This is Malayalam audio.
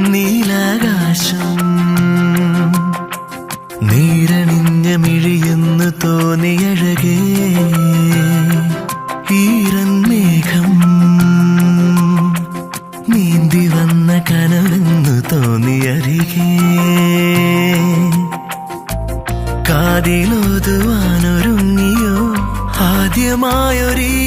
നീലാകാശം. നീരണിഞ്ഞ മിഴിയെന്ന് തോന്നിയഴകേ. ഈരൻ മേഘം. നീന്തി വന്ന കനവെന്ന് തോന്നിയരികേ കാതിലോതുവാനൊരുങ്ങിയോ? ആദ്യമായൊരീ